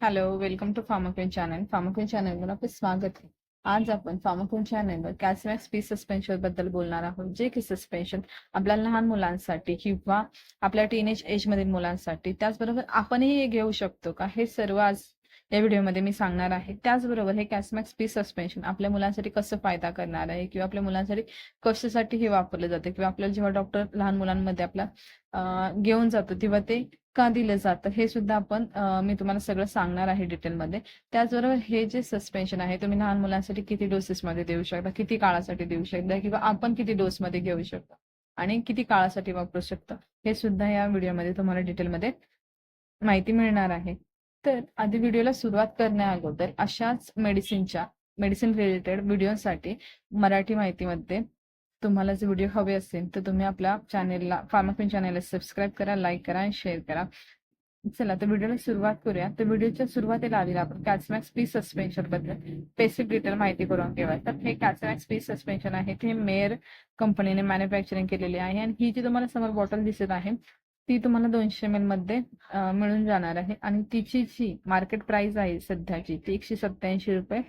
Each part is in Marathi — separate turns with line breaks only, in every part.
Hello welcome to Pharmaquin channel Pharmaquin चॅनलवर आपले स्वागत आहे. आज आपण फार्माक्विन चॅनलवर कॅसमॅक्स पी सस्पेन्शनबद्दल बोलणार आहोत जे की सस्पेन्शन आपल्या लहान मुलांसाठी किंवा आपल्या टीनेज एज मधील मुलांसाठी. त्याचबरोबर आपणही हे घेऊ शकतो का? हे सर्व आज या व्हिडिओमध्ये मी सांगणार आहे. त्याचबरोबर हे कॅसमॅक्स पी सस्पेन्शन आपल्या मुलांसाठी कसं फायदा करणार आहे किंवा आपल्या मुलांसाठी कशासाठी हे वापरलं जातं? किंवा आपल्याला जेव्हा डॉक्टर लहान मुलांमध्ये आपला घेऊन जातो तेव्हा ते का दिलं जातं हे सुद्धा आपण मी तुम्हाला सगळं सांगणार आहे डिटेलमध्ये. त्याचबरोबर हे जे सस्पेन्शन आहे तुम्ही लहान मुलांसाठी किती डोसेसमध्ये देऊ शकता किती काळासाठी देऊ शकता किंवा आपण किती डोसमध्ये घेऊ शकतो आणि किती काळासाठी वापरू शकतो हे सुद्धा या व्हिडिओमध्ये तुम्हाला डिटेलमध्ये माहिती मिळणार आहे. तर आधी व्हिडिओला सुरुवात करण्या अगोदर अशाच मेडिसिनच्या मेडिसिन रिलेटेड व्हिडिओसाठी मराठी माहितीमध्ये तुम्हाला जर व्हिडिओ हवे असेल तर तुम्ही आपल्या चॅनेलला फार्माक्विन चॅनेलला सबस्क्राईब करा लाईक करा आणि शेअर करा. चला तर व्हिडिओला सुरुवात करूया. तर व्हिडिओच्या सुरुवातीला आधी आपण कॅल्समॅक्स पी सस्पेन्शनबद्दल बेसिक डिटेल माहिती करून घेऊया. तर हे कॅल्समॅक्स पी सस्पेन्शन आहे. ते मेअर कंपनीने मॅन्युफॅक्चरिंग केलेले आहे आणि ही जी तुम्हाला समोर बॉटल दिसत आहे ती तुम्हाला दोनशे एम एलमध्ये मिळून जाणार आहे. आणि तिची जी मार्केट प्राइस आहे सध्याची ती एकशे सत्याऐंशी रुपये.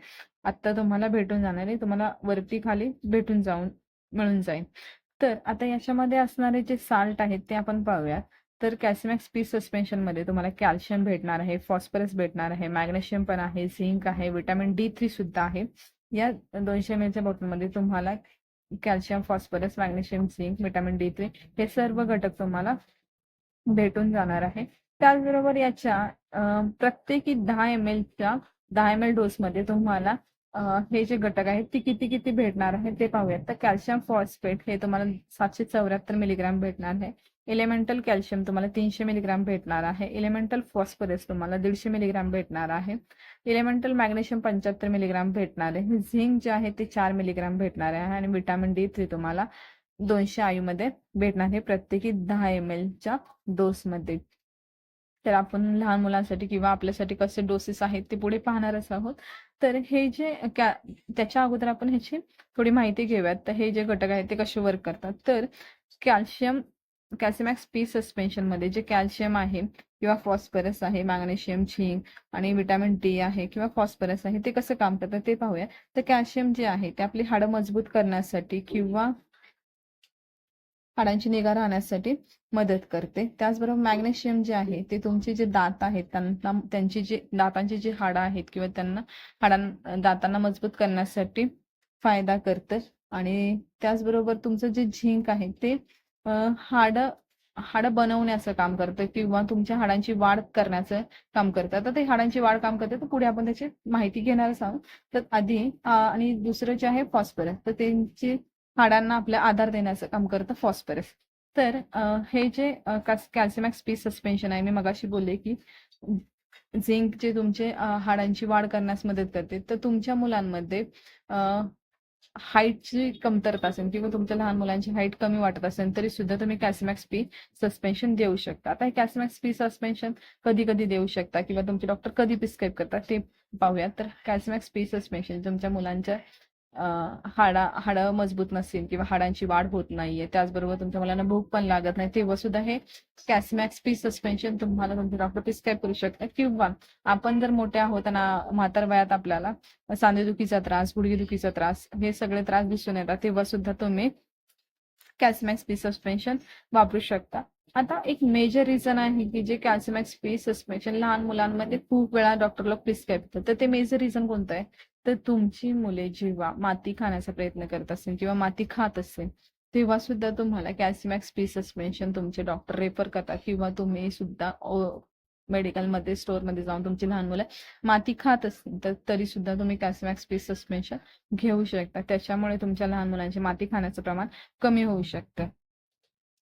आता तुम्हाला भेटून जाणार आहे. तुम्हाला वरती खाली भेटून जाऊन मिळून जाईल. तर आता याच्यामध्ये असणारे जे साल्ट आहेत ते आपण पाहूयात. तर कॅसिमॅक्स पी सस्पेन्शनमध्ये तुम्हाला कॅल्शियम भेटणार आहे फॉस्फरस भेटणार आहे मॅग्नेशियम पण आहे झिंक आहे विटॅमिन डी थ्री सुद्धा आहे. या दोनशे एम एलच्या बॉटलमध्ये तुम्हाला calcium phosphorus magnesium zinc vitamin D three हे सर्व घटक तुम्हाला भेटून जाणार आहे. त्याचबरोबर याच्या प्रत्येकी दहा एम एलच्या दहा एम एल डोसमध्ये तुम्हाला हे जे घटक आहेत ते किती किती भेटणार आहे ते पाहूयात. तर कॅल्शियम फॉस्फेट हे तुम्हाला सातशे चौऱ्याहत्तर मिलीग्राम भेटणार आहे. इलेमेंटल कॅल्शियम तुम्हाला तीनशे मिलीग्राम भेटणार आहे. इलेमेंटल फॉस्फरस तुम्हाला दीडशे मिलीग्राम भेटणार आहे. इलेमेंटल मॅग्नेशियम पंच्याहत्तर मिलीग्राम भेटणार आहे. झिंक जे आहे ते चार मिलीग्राम भेटणार आहे आणि विटॅमिन डी थ्री तुम्हाला दोनशे आयूमध्ये भेटणार आहे. प्रत्येकी दहा एम एलच्या डोसमध्ये तर आपण लहान मुलांसाठी किंवा आपल्यासाठी कसे डोसेस आहेत ते पुढे पाहणारच आहोत. तर हे जे त्याच्या अगोदर आपण ह्याची थोडी माहिती घेऊयात. तर हे जे घटक आहेत ते कसे वर्क करतात? तर कॅल्शियम कॅल्शिमॅक्स पी सस्पेन्शनमध्ये जे कॅल्शियम आहे किंवा फॉस्फरस आहे मॅग्नेशियम झिंक आणि विटॅमिन डी आहे किंवा फॉस्फरस आहे ते कसं काम करतात ते पाहूया. तर कॅल्शियम जे आहे ते आपली हाडं मजबूत करण्यासाठी किंवा हाडांची निगा राहण्यासाठी मदत करते. त्याचबरोबर मॅग्नेशियम जे आहे ते तुमचे जे दात आहेत त्यांना त्यांची जे दातांची जी हाडं आहेत किंवा त्यांना हाडां दातांना मजबूत करण्यासाठी फायदा करतं. आणि त्याचबरोबर तुमचं जे झिंक आहे ते हाड हाडं हाडं बनवण्याचं काम करतं किंवा तुमच्या हाडांची वाढ करण्याचं काम करतं. आता ते हाडांची वाढ काम करते तर पुढे आपण त्याची माहिती घेणारच आहोत. तर आधी आणि दुसरं जे आहे फॉस्फरस तर त्यांची हाडांना आपल्या आधार देण्याचं काम करतं फॉस्फरस. तर हे जे कॅल्सिमॅक्स पी सस्पेन्शन आहे मी मगाशी बोलले की झिंक जे तुमचे हाडांची वाढ करण्यास मदत करते तर तुमच्या मुलांमध्ये हाईटची कमतरता असेल किंवा तुमच्या लहान मुलांची हाईट कमी वाटत असेल तरी सुद्धा तुम्ही कॅल्सिमॅक्स पी सस्पेन्शन देऊ शकता. आता हे कॅल्सिमॅक्स पी सस्पेन्शन कधी कधी देऊ शकता किंवा तुमचे डॉक्टर कधी प्रिस्क्राईब करतात ते पाहूयात तर कॅल्सिमॅक्स पी सस्पेन्शन तुमच्या मुलांच्या हाडा हाडं मजबूत नसेल किंवा हाडांची वाढ होत नाहीये. त्याचबरोबर तुमच्या मुलांना भूक पण लागत नाही. तेव्हा सुद्धा हे कॅसमॅक्स पी सस्पेन्शन तुम्हाला तुमचे डॉक्टर प्रिस्क्राईब करू शकतात? किंवा आपण जर मोठे आहोत आणि म्हातार वयात आपल्याला सांधेदुखीचा त्रास गुडघेदुखीचा त्रास हे सगळे त्रास दिसून येतात तेव्हा सुद्धा तुम्ही कॅसमॅक्स पी सस्पेन्शन वापरू शकता. आता एक मेजर रिझन आहे की जे कॅल्सिमॅक्स पी सस्पेन्शन लहान मुलांमध्ये खूप वेळा डॉक्टर लोक प्रिस्क्राईब करतात. तर ते मेजर रिझन कोणतं आहे? तर तुमची मुले जेव्हा माती खाण्याचा प्रयत्न करत असेल किंवा माती खात असेल तेव्हा सुद्धा तुम्हाला कॅल्सिमॅक्स पी सस्पेन्शन तुमचे डॉक्टर रेफर करतात किंवा तुम्ही सुद्धा मेडिकलमध्ये स्टोअरमध्ये जाऊन तुमची लहान मुलं माती खात असतील तर तरी सुद्धा तुम्ही कॅसमॅक्स पी सस्पेन्शन घेऊ शकता. त्याच्यामुळे तुमच्या लहान मुलांचे माती खाण्याचं प्रमाण कमी होऊ शकतं.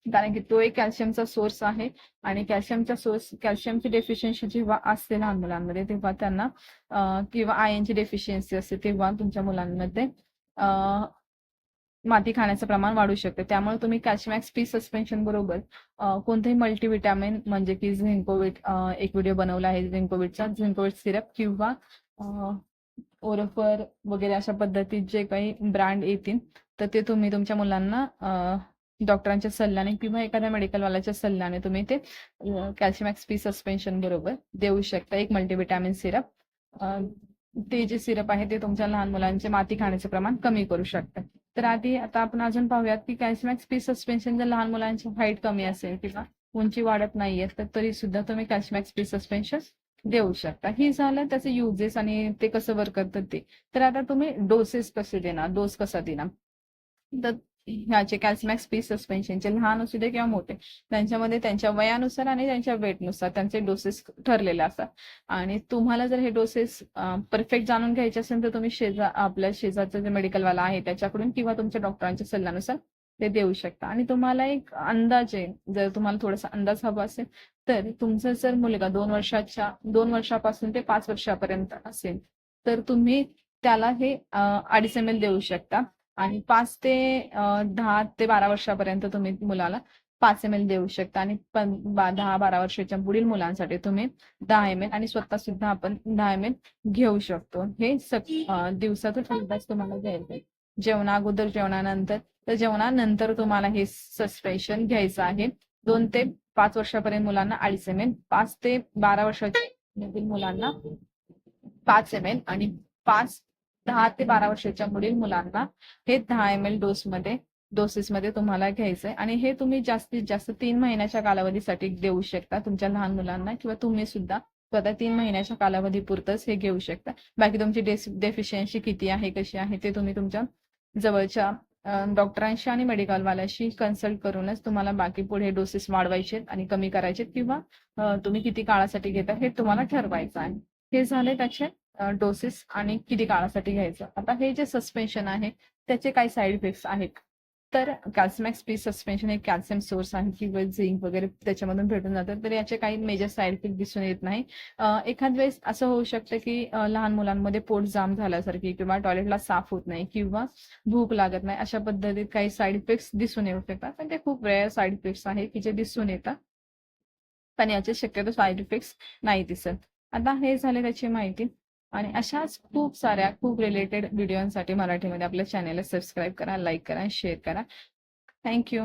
कारण की तो एक कॅल्शियमचा सोर्स आहे आणि कॅल्शियमचा सोर्स कॅल्शियमची डेफिशियन्सी जेव्हा असते लहान मुलांमध्ये तेव्हा त्यांना किंवा आयनची डेफिशियन्सी असते तेव्हा तुमच्या मुलांमध्ये माती खाण्याचं प्रमाण वाढू शकते. त्यामुळे तुम्ही कॅल्शियमॅक्स पी सस्पेन्शन बरोबर कोणतेही मल्टीविटॅमिन म्हणजे की झिंकोविट एक व्हिडिओ बनवला आहे झिंकोविटचा झिंकोविट सिरप किंवा ओरफर वगैरे अशा पद्धतीत जे काही ब्रँड येतील तर ते तुम्ही तुमच्या मुलांना डॉक्टरांच्या सल्ल्याने किंवा एखाद्या मेडिकलवाल्याच्या सल्ल्याने तुम्ही ते कॅल्शियम एक्स पी सस्पेन्शन बरोबर देऊ शकता. एक मल्टीविटॅमिन सिरप ते जे सिरप आहे ते तुमच्या लहान मुलांचे माती खाण्याचे प्रमाण कमी करू शकतात तर आधी आता आपण अजून पाहूयात की कॅल्शियम एक्स पी सस्पेन्शन जर लहान मुलांची हाईट कमी असेल किंवा उंची वाढत नाहीये तर तरी सुद्धा तुम्ही कॅल्शियम एक्स पी सस्पेन्शन देऊ शकता. हे झालं त्याचे युजेस आणि ते कसं वर्क करतात ते. तर आता तुम्ही डोसेस कसे देणार? डोस कसा देणार? तर ह्याचे कॅल्सिमॅक्स पी सस्पेन्शनचे लहान असू दे किंवा मोठे त्यांच्यामध्ये त्यांच्या वयानुसार आणि त्यांच्या वेटनुसार त्यांचे डोसेस ठरलेले असतात. आणि तुम्हाला जर हे डोसेस परफेक्ट जाणून घ्यायचे असेल तर तुम्ही शेजा आपल्या शेजारचं जे मेडिकलवाला आहे त्याच्याकडून किंवा तुमच्या डॉक्टरांच्या सल्ल्यानुसार ते देऊ शकता. आणि तुम्हाला एक अंदाजे जर तुम्हाला थोडासा अंदाज हवा असेल तर तुमचा जर मुलगा दोन वर्षाच्या दोन वर्षापासून ते पाच वर्षापर्यंत असेल तर तुम्ही त्याला हे अडीच एम एल देऊ शकता. आणि पाच ते दहा ते बारा वर्षापर्यंत तुम्ही मुलाला पाच एम एल देऊ शकता. आणि दहा बारा वर्षाच्या पुढील मुलांसाठी तुम्ही दहा एम एल आणि स्वतः सुद्धा आपण दहा एम एल घेऊ शकतो. हे दिवसातून एकदाच तुम्हाला द्यायचं आहे जेवणा अगोदर जेवणानंतर. तर जेवणानंतर तुम्हाला हे सस्पेन्शन घ्यायचं आहे. दोन ते पाच वर्षापर्यंत मुलांना अडीच एम एल पाच ते बारा वर्षाच्या मुलांना पाच एम एल आणि पाच दहा ते बारा वर्षाच्या पुढील मुलांना हे दहा एम एल डोस मध्ये डोसेस मध्ये तुम्हाला घ्यायचंय. आणि हे तुम्ही जास्तीत जास्त तीन महिन्याच्या कालावधीसाठी देऊ शकता. तुमच्या लहान मुलांना किंवा तुम्ही सुद्धा स्वतः तीन महिन्याच्या कालावधीपुरतच हे घेऊ शकता. बाकी तुमची डेफिशियन्सी किती आहे कशी आहे ते तुम्ही तुमच्या जवळच्या डॉक्टरांशी आणि मेडिकलवाल्याशी कन्सल्ट करूनच तुम्हाला बाकी पुढे डोसेस वाढवायचे आणि कमी करायचे किंवा तुम्ही किती काळासाठी घेता हे तुम्हाला ठरवायचं आहे. हे झाले त्याचे डोसेस आणि किती काळासाठी घ्यायचं. आता हे जे सस्पेन्शन आहे त्याचे काही साईड इफेक्ट्स आहेत. तर कॅल्सिमॅक्स पी सस्पेन्शन हे कॅल्शियम सोर्स आहे किंवा झिंक वगैरे त्याच्यामधून भेटून जातं तर याचे काही मेजर साईड इफेक्ट दिसून येत नाही. एखाद्या एखाद वेळेस असं होऊ शकतं की लहान मुलांमध्ये पोट जाम झाल्यासारखी किंवा टॉयलेटला साफ होत नाही किंवा भूक लागत नाही अशा पद्धतीत काही साईड इफेक्ट्स दिसून येऊ शकतात. पण ते खूप रेअर साईड इफेक्ट्स आहे की जे दिसून येतात. पण याचे शक्यतो साईड इफेक्ट्स नाही दिसत. आता हे झाले त्याची माहिती. आणि अशाच खूप साऱ्या खूप रिलेटेड व्हिडिओसाठी मराठीमध्ये आपल्या चॅनेलला सबस्क्राईब करा लाईक करा शेअर करा. थँक्यू